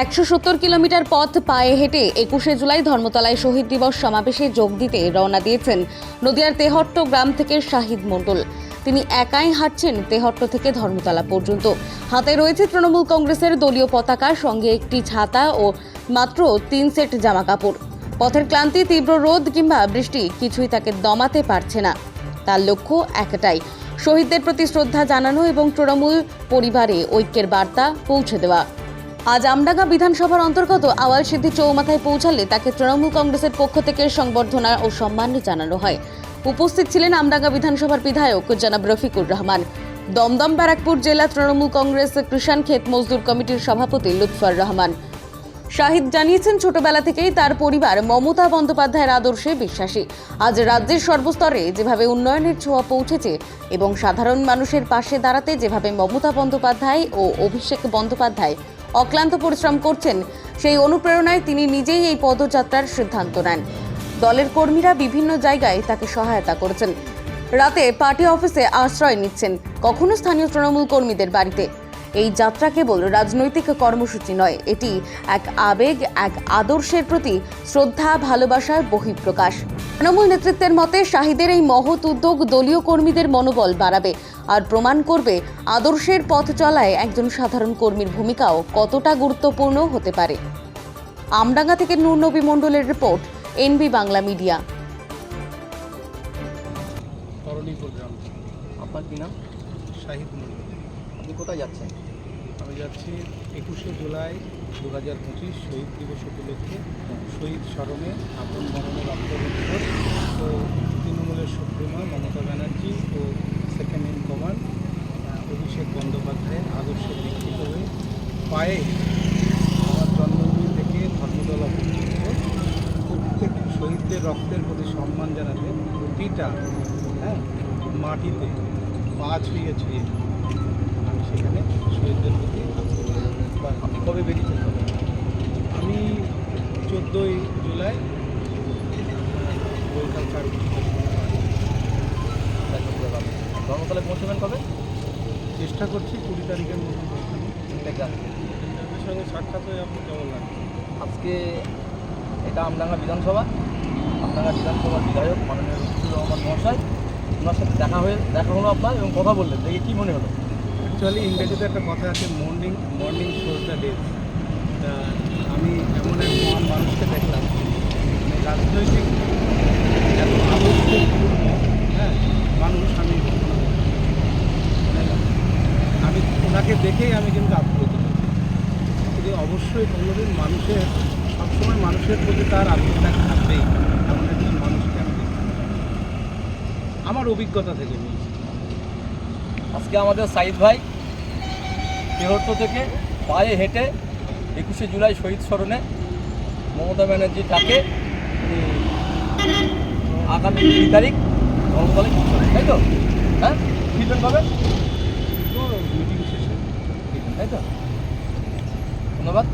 একশো সত্তর কিলোমিটার পথ পায়ে হেঁটে একুশে জুলাই ধর্মতলায় শহীদ দিবস সমাবেশে যোগ দিতে রওনা দিয়েছেন নদিয়ার তেহট্ট গ্রাম থেকে শাহিদ মণ্ডল। তিনি একাই হাঁটছেন তেহট্ট থেকে ধর্মতলা পর্যন্ত। হাতে রয়েছে তৃণমূল কংগ্রেসের দলীয় পতাকা, সঙ্গে একটি ছাতা ও মাত্র তিন সেট জামা কাপড় পথের ক্লান্তি, তীব্র রোদ কিংবা বৃষ্টি কিছুই তাকে দমাতে পারছে না। তার লক্ষ্য একটাই, শহীদদের প্রতি শ্রদ্ধা জানানো এবং তৃণমূল পরিবারে ঐক্যের বার্তা পৌঁছে দেওয়া। আজ আমডাঙ্গা বিধানসভার অন্তর্গত আওয়াল সিদ্ধি চৌমাথায় পৌঁছালে তাকে তৃণমূল কংগ্রেসের পক্ষ থেকে সংবর্ধনা ও সম্মান জানানো হয়। উপস্থিত ছিলেন আমডাঙ্গা বিধানসভার বিধায়ক জনাব রফিকুর রহমান। দমদম ব্যারাকপুর জেলা তৃণমূল কংগ্রেস কৃষাণ ক্ষেত মজদুর কমিটির সভাপতি লুৎফর রহমান। শাহিদ জানিয়েছেন, ছোটবেলা থেকেই তার পরিবার মমতা বন্দ্যোপাধ্যায়ের আদর্শে বিশ্বাসী। আজ রাজ্যের সর্বস্তরে যেভাবে উন্নয়নের ছোঁয়া পৌঁছেছে এবং সাধারণ মানুষের পাশে দাঁড়াতে যেভাবে মমতা বন্দ্যোপাধ্যায় ও অভিষেক বন্দ্যোপাধ্যায় অক্লান্ত পরিশ্রম করছেন। সেই অনুপ্রেরণায় তিনি নিজেই এই পদযাত্রার সিদ্ধান্ত নেন। দলের কর্মীরা বিভিন্ন জায়গায় তাকে সহায়তা করেছেন। রাতে পার্টি অফিসে আশ্রয় নিচ্ছেন কখনো স্থানীয় তৃণমূল কর্মীদের বাড়িতে। এই যাত্রা কেবল রাজনৈতিক কর্মসূচি নয় এটি এক আবেগ এক আদর্শের প্রতি শ্রদ্ধা ভালোবাসার বহিঃপ্রকাশ। তৃণমূল নেতৃত্বের মতে শাহিদের এই মহৎ উদ্যোগ দলীয় কর্মীদের মনোবল বাড়াবে আর প্রমাণ করবে আদর্শের পথ চলায় একজন সাধারণ কর্মীর ভূমিকাও কতটা গুরুত্বপূর্ণ হতে পারে। আমডাঙ্গা থেকে নূর নবী মণ্ডলের রিপোর্ট এনবি বাংলা মিডিয়া। আপনার কি নাম? শাহিদ মন্ডল আপনি কোথায় যাচ্ছেন? আমি যাচ্ছি একুশে জুলাই দু হাজার পঁচিশ শহীদ দিবস উপলক্ষে শহীদ স্মরণে আপন মরণের রক্তবন্ধন ও তৃণমূলের সুপ্রিমো মমতা ব্যানার্জি ও সেকেন্ড ইন কমান্ড অভিষেক বন্দ্যোপাধ্যায়ের আদর্শে দীক্ষিত হয়ে পায়ে আমার জন্মভূমি থেকে ধর্মতলা পর্যন্ত প্রত্যেক শহীদদের রক্তের প্রতি সম্মান জানাতে প্রতিটা হ্যাঁ মাটিতে পা ছুঁয়ে ছুঁয়ে সেখানে শহীদদের প্রতি আপনি কবে বেরিয়েছেন আমি চোদ্দোই জুলাই কলকাতার ধর্মতলায় পৌঁছবেন কবে? চেষ্টা করছি কুড়ি তারিখের মধ্যে পৌঁছানো আপনাদের সঙ্গে সাক্ষাৎ হয়ে আপনার কেমন লাগছে? আজকে এটা আমডাঙ্গা বিধানসভা। আমডাঙ্গা বিধানসভার বিধায়ক মাননীয় রহমান মহাশয়। ওনার সাথে দেখা হয়ে দেখা হলো আপনার এবং কথা বললেন। দেখে কী মনে হলো? অ্যাকচুয়ালি ইংরেজিতে একটা কথা আছে morning morning shows the day আমি এমন এক মহান মানুষকে দেখলাম রাজনৈতিক এত আদর্শপূর্ণ হ্যাঁ মানুষ আমি আমি ওনাকে দেখেই আমি কিন্তু আপ্লুত। কিন্তু অবশ্যই কোনোদিন মানুষের, সবসময় মানুষের প্রতি তার আগ্রহটা থাকবেই, এমন একজন মানুষকে আমি আমার অভিজ্ঞতা থেকে আজকে আমাদের সাইদ ভাই তেহট্ট থেকে পায়ে হেঁটে একুশে জুলাই শহীদ স্মরণে মমতা ব্যানার্জি তাকে আগামী কুড়ি তারিখ ধর্মতলে তাই তো? হ্যাঁ? ফিরবেন কবে মিটিং শেষে। তাই তো? ধন্যবাদ।